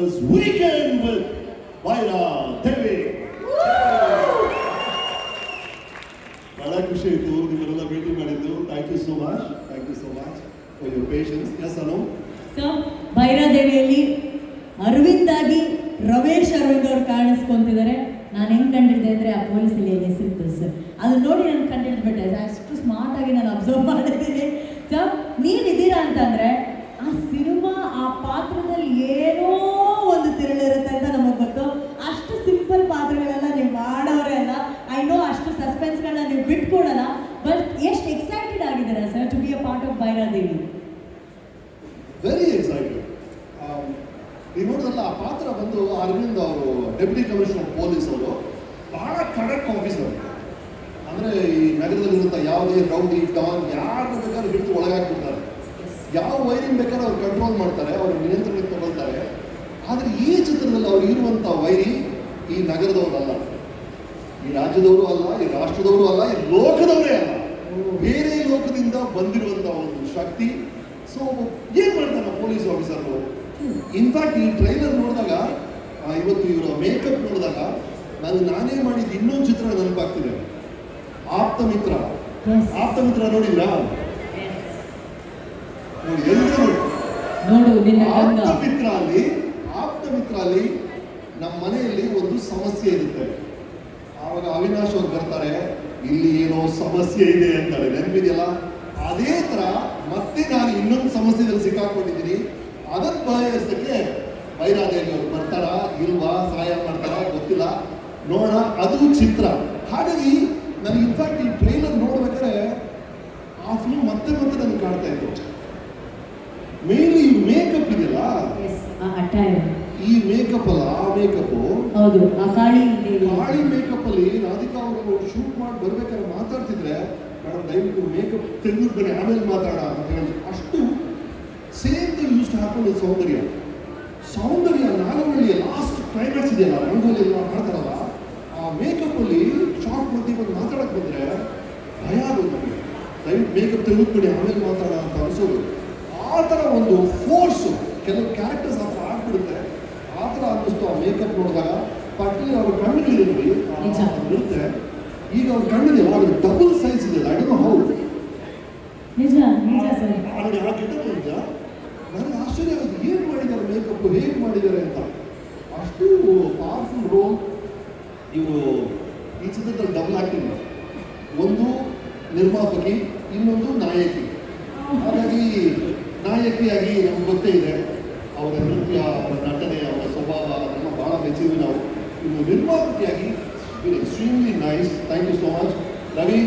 is Weekend with Vaira Devi. ಬಹಳ ಖುಷಿ ಆಯಿತು ನಿಮ್ಮನ್ನೆಲ್ಲ ಭೇಟಿ ಮಾಡಿದ್ದು. Thank you so much thank you so much for your patience S ಅನು ಸೊ ಭೈರಾದೇವಿಯಲ್ಲಿ ಅರವಿಂದ್ ಆಗಿ ರಮೇಶ್ ಅರವಿಂದ್ ಅವ್ರು ಕಾಣಿಸ್ಕೊಂತಿದ್ದಾರೆ. ನಾನು ಹೆಂಗ್ ಕಂಡಿದ್ದೆ ಅಂದ್ರೆ ಆ ಪೊಲೀಸ್ ಇಲ್ಲಿ ಹೆಸರಿತ್ತು ಸರ್? ಅದು ನೋಡಿ ನಾನು ಕಂಡಿಡ್ಬಿಟ್ಟೆ ಅಷ್ಟು ಸ್ಮಾರ್ಟ್ ಆಗಿ ನಾನು ಅಬ್ಸರ್ವ್ ಮಾಡಿದ್ದೀನಿ. ಸೊ ನೀವಿದ್ದೀರಾ ಅಂತಂದ್ರೆ ಬಿಟ್ಕೊಡಲ್ಲ ಬಟ್ ಎಷ್ಟು ಎಕ್ಸೈಟೆಡ್ ಆಗಿದ್ದೀರಾ sir to be a part of Bhairadevi very excited ನೀವು ನೋಡಿದ್ರಲ್ಲ ಆ ಪಾತ್ರ ಬಂದು ಅರವಿಂದ್ ಅವರು ಡೆಪ್ಯೂಟಿ ಕಮಿಷನರ್ ಪೊಲೀಸ್ ಅವರು ಬಹಳ ಕರೆಕ್ಟ್ ಆಫೀಸರ್ ಅಂದ್ರೆ ಈ ನಗರದಲ್ಲಿರುವಂಥ ಯಾವುದೇ ರೌಡಿ ಡಾನ್ ಯಾರು ಬೇಕಾದ್ರೂ ಹಿಡಿದು ಒಳಗಾಕ್ಬಿಡ್ತಾರೆ. ಯಾವ ವೈರಿಂಗ್ ಬೇಕಾದ್ರೆ ಅವ್ರು ಕಂಟ್ರೋಲ್ ಮಾಡ್ತಾರೆ ಅವ್ರ ನಿಯಂತ್ರಣಕ್ಕೆ ತಗೊಳ್ತಾರೆ. ಆದರೆ ಈ ಚಿತ್ರದಲ್ಲಿ ಅವ್ರು ಇರುವಂಥ ವೈರಿ ಈ ನಗರದವರಲ್ಲ. ಈ ರಾಜ್ಯದವರು ಅಲ್ಲ ಈ ರಾಷ್ಟ್ರದವರು ಅಲ್ಲ ಈ ಲೋಕದವರೇ ಅಲ್ಲ. ಬೇರೆ ಲೋಕದಿಂದ ಬಂದಿರುವಂತ ಒಂದು ಶಕ್ತಿ. ಸೊ ಏನ್ ಮಾಡ್ತಾನೆ ಪೊಲೀಸ್ ಆಫೀಸರ್ ಇನ್ಫ್ಯಾಕ್ಟ್ ಈ ಟ್ರೈಲರ್ ನೋಡಿದಾಗ ಆ, ಇವತ್ತು ಇವರ ಮೇಕಪ್ ನೋಡಿದಾಗ ನಾನು ನಾನೇ ಮಾಡಿದ ಇನ್ನೊಂದು ಚಿತ್ರ ನೆನಪಾಗ್ತಿದೆ ಆಪ್ತ ಮಿತ್ರ. ಆಪ್ತ ಮಿತ್ರ ನೋಡಿದ್ರಾ ನೋಡಿ ಎಲ್ಲರೂ ನೋಡಿ. ನೋಡು ನಿನ್ನ ಗಂಗ ಆಪ್ತ ಮಿತ್ರ ಅಲ್ಲಿ ಆಪ್ತ ಮಿತ್ರ ಅಲ್ಲಿ ನಮ್ಮ ಮನೆಯಲ್ಲಿ ಒಂದು ಸಮಸ್ಯೆ ಇರುತ್ತೆ. ಆವಾಗ ಅವಿನಾಶ್ ಅವ್ರು ಬರ್ತಾರೆ. ಇಲ್ಲಿ ಏನೋ ಸಮಸ್ಯೆ ಇದೆ ಅಂತಾರೆ. ನೆನಪಿದೆಯಲ್ಲ? ಅದೇ ತರ ಮತ್ತೆ ನಾನು ಇನ್ನೊಂದು ಸಮಸ್ಯೆದಲ್ಲಿ ಸಿಕ್ಕಾಕೊಂಡಿದ್ದೀನಿ. ಅದನ್ನ ಬಯಸಕ್ಕೆ ಬೈರಾದೇವಿ ಅವ್ರು ಬರ್ತಾರಾ ಇಲ್ವಾ ಸಹಾಯ ಮಾಡ್ತಾರಾ ಗೊತ್ತಿಲ್ಲ. ನೋಡೋಣ ಅದು ಚಿತ್ರ. ಹಾಗಾಗಿ ನನಗೆ ಇನ್ಫ್ಯಾಕ್ಟ್ ಈ ಟ್ರೈಲರ್ ನೋಡ್ಬೇಕಾದ್ರೆ ಆ ಫಿಲ್ಮ್ ಮತ್ತೆ ಮತ್ತೆ ನನಗೆ ಕಾಡ್ತಾ ಇತ್ತು. ಮೇನ್ಲಿ ಈ ಮೇಕಪ್ ಇದೆಯಲ್ಲ? ಈ ಮೇಕಪ್ ಅಲ್ಲ? ಮೇಕಪ್ ಹೌದು ಆ ಕಾಳಿ ಗಾಳಿ ಮೇಕಪ್ ಅಲ್ಲಿ ರಾಧಿಕಾ ಅವರು ಶೂಟ್ ಮಾಡಿ ಬರ್ಬೇಕಾದ್ರೆ ಮಾತಾಡ್ತಿದ್ರೆ ಮೇಡಮ್ ದಯವಿಟ್ಟು ಮೇಕಪ್ ತೆಗೆದು ಬನ್ನಿ ಆಮೇಲೆ ಮಾತಾಡ ಅಂತ ಹೇಳಿ. ಅಷ್ಟು ಸೇಮ್ ಥಿಂಗ್ ಯೂಸ್ ಹಾಕೊಂಡು ಸೌಂದರ್ಯ. ಸೌಂದರ್ಯ ನಾಗವಳ್ಳಿಯ ಲಾಸ್ಟ್ ಕ್ಲೈಮ್ಯಾಕ್ಸ್ ಇದೆಯಲ್ಲ ರಂಗೋಲಿ ಎಲ್ಲ ಮಾಡ್ತಾರಲ್ಲ ಆ ಮೇಕಪ್ ಅಲ್ಲಿ ಶಾರ್ಟ್ ಮಧ್ಯೆ ಬಂದು ಮಾತಾಡಕ್ ಬಂದ್ರೆ ಭಯ ಆಗೋದು ನಮಗೆ. ದಯವಿಟ್ಟು ಮೇಕಪ್ ತೆಗೆದುಬಿಡಿ ಆಮೇಲೆ ಮಾತಾಡ ಅಂತ ಅನಿಸೋದು. ಆ ಥರ ಒಂದು ಫೋರ್ಸು ಕೆಲವು ಕ್ಯಾರೆಕ್ಟರ್ಸ್ ಆ ಥರ ಆಗ್ಬಿಡುತ್ತೆ ಆ ಥರ ಅನ್ನಿಸ್ತು ಆ ಮೇಕಪ್ ನೋಡಿದಾಗ ಪಟ್ಟಿ ಅವ್ರ ಕಣ್ಣು ಇರಲಿ ಇರುತ್ತೆ ಈಗ ಅವ್ರ ಕಣ್ಣಿದೆ ಅವ್ರ ಡಬಲ್ ಸೈಜ್ ಇದೆ ಐ ಹೌದು. ನೋ ಹೌ ನಿಜ ನಿಜ ಸರ್. ನಿಜ. ನನಗೆ ಆಶ್ಚರ್ಯ ಆಗುತ್ತೆ ಏನು ಮಾಡಿದ್ದಾರೆ ಮೇಕಪ್ ಹೇಗೆ ಮಾಡಿದ್ದಾರೆ ಅಂತ. ಅಷ್ಟು ಪವರ್ಫುಲ್ ರೋಲ್ ಇವರು ಈ ಚಿತ್ರದಲ್ಲಿ ಡಬಲ್ ಆಕ್ಟಿಂಗ್ ಒಂದು ನಿರ್ಮಾಪಕಿ ಇನ್ನೊಂದು ನಾಯಕಿ. ಹಾಗಾಗಿ ನಾಯಕಿಯಾಗಿ ನಮ್ಗೆ ಗೊತ್ತೇ ಇದೆ ಅವರ ನೃತ್ಯ ಅವರ ನಟನೆ. ಅದನ್ನು ಬಹಳ ಮೆಚ್ಚಿದ್ವಿ ನಾವು ಇನ್ನು ನಿರ್ಮಾಪಕಿಯಾಗಿ extremely nice thank you so much Ravi